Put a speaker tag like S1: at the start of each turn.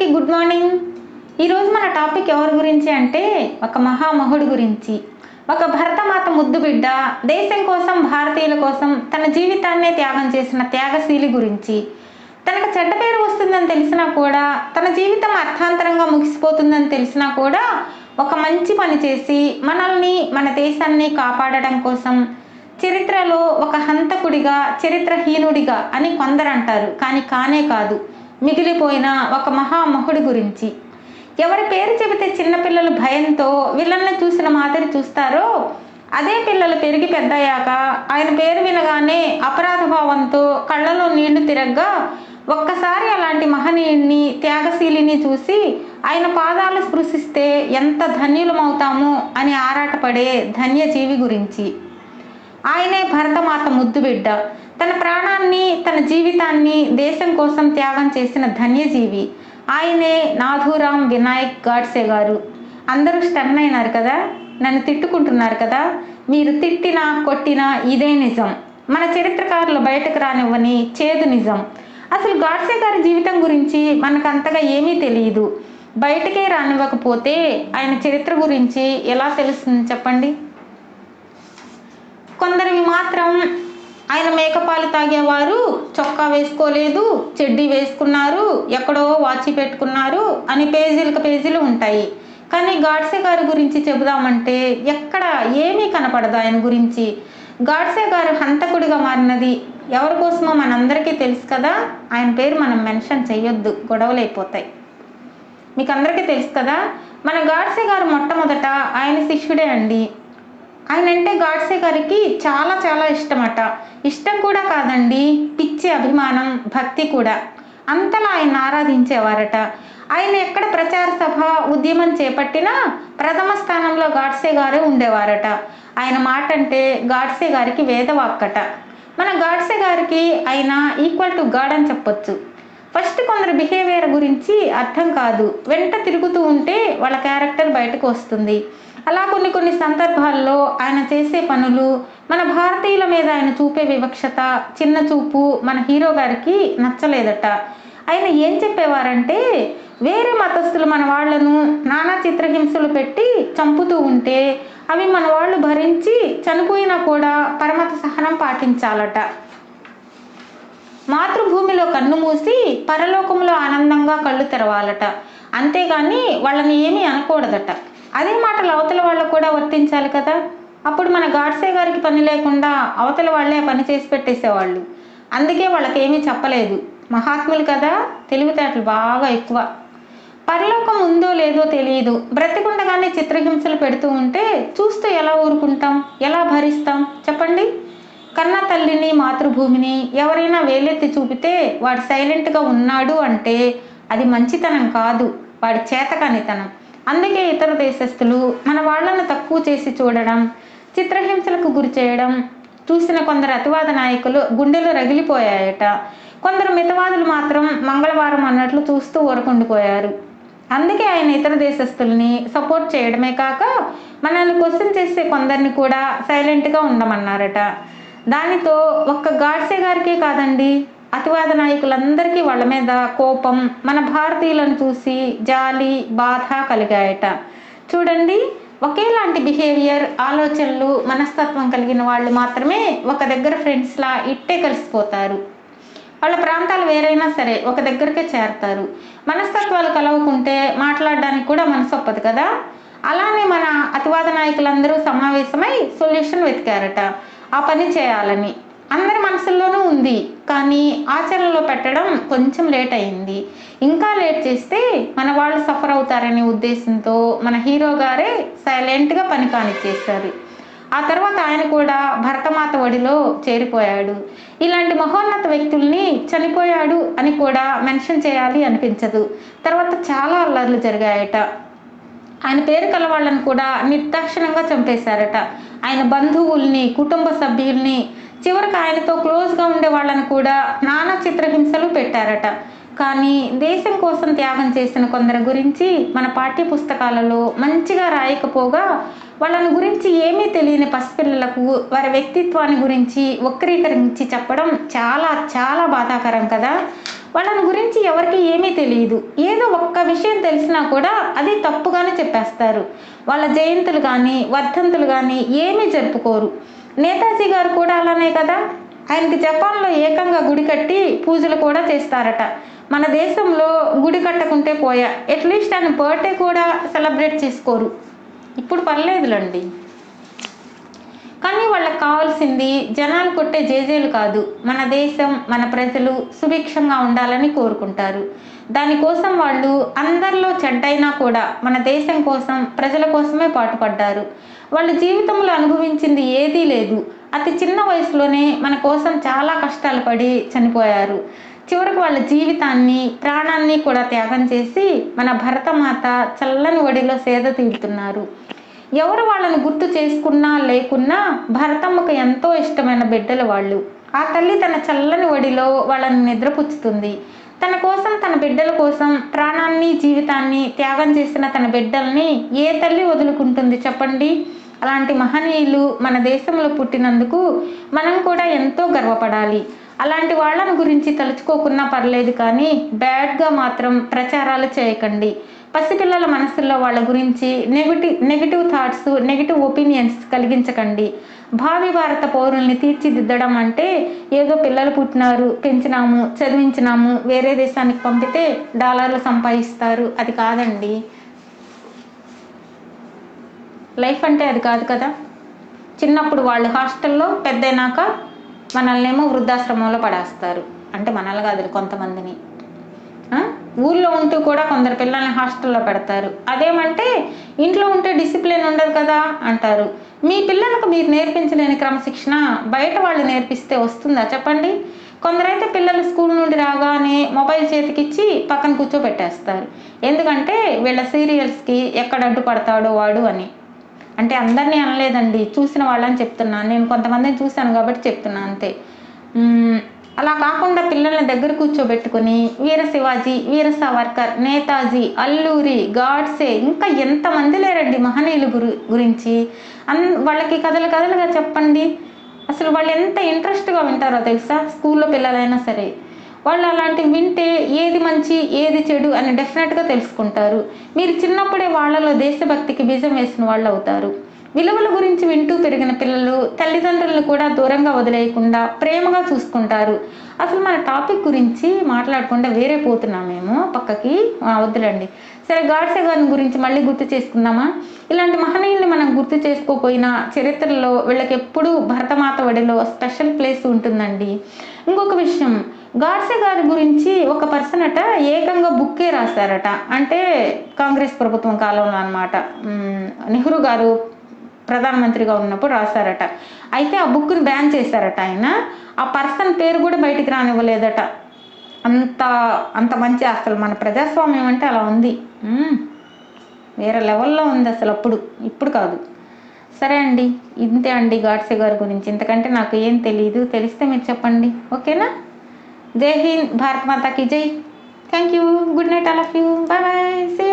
S1: అందరికీ good morning. ఈరోజు మన టాపిక్ ఎవరి గురించి అంటే ఒక మహామహుడు గురించి. ఒక భరతమాత ముద్దు బిడ్డ దేశం కోసం భారతీయుల కోసం తన జీవితాన్నే త్యాగం చేసిన త్యాగశీలి గురించి. తనకు చెడ్డ పేరు వస్తుందని తెలిసినా కూడా తన జీవితం అర్థాంతరంగా ముగిసిపోతుందని తెలిసినా కూడా ఒక మంచి పని చేసి మనల్ని మన దేశాన్ని కాపాడడం కోసం చరిత్రలో ఒక హంతకుడిగా చరిత్రహీనుడిగా అని కొందరు అంటారు కానీ కానే కాదు. మిగిలిపోయిన ఒక మహామహుడి గురించి. ఎవరి పేరు చెబితే చిన్నపిల్లలు భయంతో వీళ్ళని చూసిన మాదిరి చూస్తారో అదే పిల్లలు పెరిగి పెద్దయ్యాక ఆయన పేరు వినగానే అపరాధ భావంతో కళ్ళలో నీళ్ళు తిరగ్గా ఒక్కసారి అలాంటి మహనీయుణ్ణి త్యాగశీలిని చూసి ఆయన పాదాలు స్పృశిస్తే ఎంత ధన్యులమవుతామో అని ఆరాటపడే ధన్యజీవి గురించి. ఆయనే భరతమాత ముద్దు బిడ్డ తన ప్రాణాన్ని తన జీవితాన్ని దేశం కోసం త్యాగం చేసిన ధన్యజీవి. ఆయనే నాథూరామ్ వినాయక్ గాడ్సే గారు. అందరూ స్టన్ అయినారు కదా? నన్ను తిట్టుకుంటున్నారు కదా? మీరు తిట్టినా కొట్టినా ఇదే నిజం. మన చరిత్రకారులు బయటకు రానివ్వని చేదు నిజం. అసలు గాడ్సే గారి జీవితం గురించి మనకు అంతగా ఏమీ తెలియదు బయటకే రానివ్వకపోతే ఆయన చరిత్ర గురించి ఎలా తెలుస్తుంది చెప్పండి? కొందరివి మాత్రం ఆయన మేకపాలు తాగేవారు చొక్కా వేసుకోలేదు చెడ్డీ వేసుకున్నారు ఎక్కడో వాచి పెట్టుకున్నారు అని పేజీలకు పేజీలు ఉంటాయి. కానీ గాడ్సే గారి గురించి చెబుదామంటే ఎక్కడ ఏమీ కనపడదు ఆయన గురించి. గాడ్సే గారు హంతకుడిగా మారినది ఎవరి కోసమో మనందరికీ తెలుసు కదా ఆయన పేరు మనం మెన్షన్ చేయొద్దు గొడవలు అయిపోతాయి మీకు అందరికీ తెలుసు కదా మన గాడ్సే గారు మొట్టమొదట ఆయన శిష్యుడే అండి. ఆయన అంటే గాడ్సే గారికి చాలా చాలా ఇష్టమట. ఇష్టం కూడా కాదండి పిచ్చి అభిమానం భక్తి కూడా. అంతలా ఆయన ఆరాధించేవారట. ఆయన ఎక్కడ ప్రచార సభ ఉద్యమం చేపట్టినా ప్రథమ స్థానంలో గాడ్సే గారే ఉండేవారట. ఆయన మాట అంటే గాడ్సే గారికి వేదవాక్కట. మన గాడ్సే గారికి ఆయన ఈక్వల్ టు గాడ్ అని చెప్పొచ్చు. ఫస్ట్ కొందరు బిహేవియర్ గురించి అర్థం కాదు. వెంట తిరుగుతూ ఉంటే వాళ్ళ క్యారెక్టర్ బయటకు వస్తుంది. అలా కొన్ని కొన్ని సందర్భాల్లో ఆయన చేసే పనులు మన భారతీయుల మీద ఆయన చూపే వివక్షత చిన్న చూపు మన హీరో గారికి నచ్చలేదట. ఆయన ఏం చెప్పేవారంటే వేరే మతస్థులు మన వాళ్ళను నానా చిత్రహింసలు పెట్టి చంపుతూ ఉంటే అవి మన వాళ్ళు భరించి చనిపోయినా కూడా పరమత సహనం పాటించాలట. మాతృభూమిలో కన్ను మూసి పరలోకంలో ఆనందంగా కళ్ళు తెరవాలట. అంతేగాని వాళ్ళని ఏమీ అనకూడదట. అదే మాటలు అవతల వాళ్ళకు కూడా వర్తించాలి కదా. అప్పుడు మన గాడ్సే గారికి పని లేకుండా అవతల వాళ్ళే పని చేసి పెట్టేసేవాళ్ళు. అందుకే వాళ్ళకి ఏమీ చెప్పలేదు. మహాత్ములు కదా తెలివితేటలు బాగా ఎక్కువ. పరలోకం ఉందో లేదో తెలియదు. బ్రతికుండగానే చిత్రహింసలు పెడుతూ ఉంటే చూస్తూ ఎలా ఊరుకుంటాం ఎలా భరిస్తాం? చెప్పండి. కన్న తల్లిని మాతృభూమిని ఎవరైనా వేలెత్తి చూపితే వాడు సైలెంట్గా ఉన్నాడు అంటే అది మంచితనం కాదు. వాడి చేతకానితనం. అందుకే ఇతర దేశస్థులు మన వాళ్ళను తక్కువ చేసి చూడడం చిత్రహింసలకు గురి చేయడం చూసిన కొందరు అతివాద నాయకులు గుండెలు రగిలిపోయాయట. కొందరు మితవాదులు మాత్రం మంగళవారం అన్నట్లు చూస్తూ ఊరకుండిపోయారు. అందుకే ఆయన ఇతర దేశస్తుల్ని సపోర్ట్ చేయడమే కాక మనల్ని క్వశ్చన్ చేసే కొందరిని కూడా సైలెంట్గా ఉండమన్నారట. దానితో ఒక్క గాడ్సే గారికే కాదండి అతివాద నాయకులందరికీ వాళ్ళ మీద కోపం మన భారతీయులను చూసి జాలి బాధ కలిగాయట. చూడండి ఒకేలాంటి బిహేవియర్ ఆలోచనలు మనస్తత్వం కలిగిన వాళ్ళు మాత్రమే ఒక దగ్గర ఫ్రెండ్స్లా ఇట్టే కలిసిపోతారు. వాళ్ళ ప్రాంతాలు వేరైనా సరే ఒక దగ్గరికే చేరతారు. మనస్తత్వాలు కలవకుంటే మాట్లాడడానికి కూడా మనసు ఒప్పదు కదా? అలానే మన అతివాద నాయకులందరూ సమావేశమై సొల్యూషన్ వెతికారట. ఆ పని చేయాలని. అందరి మనసుల్లోనూ ఉంది. కానీ ఆచరణలో పెట్టడం కొంచెం లేట్ అయింది. ఇంకా లేట్ చేస్తే మన వాళ్ళు సఫర్ అవుతారనే ఉద్దేశంతో మన హీరో గారే సైలెంట్గా పని కానిచ్చేశారు. ఆ తర్వాత ఆయన కూడా భరతమాత ఒడిలో చేరిపోయాడు. ఇలాంటి మహోన్నత వ్యక్తుల్ని చనిపోయాడు అని కూడా మెన్షన్ చేయాలి అనిపించదు. తర్వాత చాలా అల్లర్లు జరిగాయట. ఆయన పేరు కల వాళ్ళని కూడా నిర్దాక్షిణంగా చంపేశారట. ఆయన బంధువుల్ని కుటుంబ సభ్యుల్ని చివరికి ఆయనతో క్లోజ్గా ఉండే వాళ్ళని కూడా నానా చిత్రహింసలు పెట్టారట. కానీ దేశం కోసం త్యాగం చేసిన కొందరి గురించి మన పాఠ్య పుస్తకాలలో మంచిగా రాయకపోగా వాళ్ళని గురించి ఏమీ తెలియని పసిపిల్లలకు వారి వ్యక్తిత్వాన్ని గురించి వక్రీకరించి చెప్పడం చాలా చాలా బాధాకరం కదా. వాళ్ళని గురించి ఎవరికి ఏమీ తెలియదు. ఏదో ఒక్క విషయం తెలిసినా కూడా అది తప్పుగానే చెప్పేస్తారు. వాళ్ళ జయంతులు కానీ వర్ధంతులు కానీ ఏమీ జరుపుకోరు. నేతాజీ గారు కూడా అలానే కదా? ఆయనకి జపాన్లో ఏకంగా గుడి కట్టి పూజలు కూడా చేస్తారట. మన దేశంలో గుడి కట్టకుంటే పోయా. అట్లీస్ట్ ఆయన బర్త్డే కూడా సెలబ్రేట్ చేసుకోరు. ఇప్పుడు పర్లేదులండి. కానీ వాళ్ళకి కావాల్సింది జనాలు కొట్టే జేజేలు కాదు. మన దేశం మన ప్రజలు సుభిక్షంగా ఉండాలని కోరుకుంటారు. దానికోసం వాళ్ళు అందరిలో చెడ్డైనా కూడా మన దేశం కోసం ప్రజల కోసమే పాటుపడ్డారు. వాళ్ళ జీవితంలో అనుభవించింది ఏదీ లేదు. అతి చిన్న వయసులోనే మన కోసం చాలా కష్టాలు పడి చనిపోయారు. చివరికి వాళ్ళ జీవితాన్ని ప్రాణాన్ని కూడా త్యాగం చేసి మన భరతమాత చల్లని ఒడిలో సేద తీరుతున్నారు. ఎవరు వాళ్ళని గుర్తు చేసుకున్నా లేకున్నా భరతమ్మకు ఎంతో ఇష్టమైన బిడ్డలు వాళ్ళు. ఆ తల్లి తన చల్లని ఒడిలో వాళ్ళని నిద్రపుచ్చుతుంది. తన కోసం తన బిడ్డల కోసం ప్రాణాన్ని జీవితాన్ని త్యాగం చేసిన తన బిడ్డల్ని ఏ తల్లి వదులుకుంటుంది చెప్పండి? అలాంటి మహనీయులు మన దేశంలో పుట్టినందుకు మనం కూడా ఎంతో గర్వపడాలి. అలాంటి వాళ్ళని గురించి తలుచుకోకున్నా పర్లేదు కానీ బ్యాడ్గా మాత్రం ప్రచారాలు చేయకండి. పసిపిల్లల మనసుల్లో వాళ్ళ గురించి negative negative thoughts negative opinions కలిగించకండి. భావి భారత పౌరుల్ని తీర్చిదిద్దడం అంటే ఏదో పిల్లలు పుట్టినారు పెంచినాము చదివించినాము వేరే దేశానికి పంపితే డాలర్లు సంపాదిస్తారు. అది కాదండి. లైఫ్ అంటే అది కాదు కదా. చిన్నప్పుడు వాళ్ళు హాస్టల్లో పెద్దయినాక మనల్నేమో వృద్ధాశ్రమంలో పడేస్తారు. అంటే మనల్ని కాదు కొంతమందిని. ఊళ్ళో ఉంటూ కూడా కొందరు పిల్లల్ని హాస్టల్లో పెడతారు. అదేమంటే ఇంట్లో ఉంటే డిసిప్లిన్ ఉండదు కదా అంటారు. మీ పిల్లలకు మీరు నేర్పించలేని క్రమశిక్షణ బయట వాళ్ళు నేర్పిస్తే వస్తుందా చెప్పండి? కొందరైతే పిల్లలు స్కూల్ నుండి రాగానే మొబైల్ చేతికిచ్చి పక్కన కూర్చోబెట్టేస్తారు. ఎందుకంటే వీళ్ళ సీరియల్స్కి ఎక్కడ అడ్డుపడతాడో వాడు అని. అంటే అందరినీ అనలేదండి. చూసిన వాళ్ళని చెప్తున్నాను నేను కొంతమందిని చూశాను కాబట్టి చెప్తున్నాను అంతే. అలా కాకుండా పిల్లల్ని దగ్గర కూర్చోబెట్టుకుని వీర శివాజీ వీర సావర్కర్ నేతాజీ అల్లూరి గాడ్సే ఇంకా ఎంతమంది లేరండి మహనీయుల గురి గురించి? అన్ వాళ్ళకి కథలు కథలుగా చెప్పండి. అసలు వాళ్ళు ఎంత ఇంట్రెస్ట్గా వింటారో తెలుసా? స్కూల్లో పిల్లలైనా సరే. వాళ్ళు అలాంటివి వింటే ఏది మంచి ఏది చెడు అని డెఫినెట్గా తెలుసుకుంటారు. మీరు చిన్నప్పుడే వాళ్ళలో దేశభక్తికి బీజం వేసిన వాళ్ళు అవుతారు. విలువల గురించి వింటూ పెరిగిన పిల్లలు తల్లిదండ్రులను కూడా దూరంగా వదిలేయకుండా ప్రేమగా చూసుకుంటారు. అసలు మన టాపిక్ గురించి మాట్లాడకుండా వేరే పోతున్నాం మేము. పక్కకి వద్దులండి. సరే గాడ్సే గారి గురించి మళ్ళీ గుర్తు చేసుకుందామా? ఇలాంటి మహనీయుల్ని మనం గుర్తు చేసుకోకపోయినా చరిత్రలో వీళ్ళకి ఎప్పుడూ భరతమాత వడిలో స్పెషల్ ప్లేస్ ఉంటుందండి. ఇంకొక విషయం గాడ్సే గారి గురించి ఒక పర్సన్ అట ఏకంగా బుక్కే రాశారట. అంటే కాంగ్రెస్ ప్రభుత్వం కాలంలో అనమాట నెహ్రూ గారు ప్రధానమంత్రిగా ఉన్నప్పుడు రాశారట. అయితే ఆ బుక్ని బ్యాన్ చేశారట ఆయన. ఆ పర్సన్ పేరు కూడా బయటికి రానివ్వలేదట. అంత అంత మంచి అసలు మన ప్రజాస్వామ్యం అంటే అలా ఉంది. వేరే లెవెల్లో ఉంది అసలు అప్పుడు. ఇప్పుడు కాదు. సరే అండి. ఇంతే అండి గాడ్సే గారి గురించి. ఇంతకంటే నాకు ఏం తెలియదు తెలిస్తే మీరు చెప్పండి. ఓకేనా? జై హింద్. భారత్ మాతాకి జై. Thank you good night all of you. Bye bye. See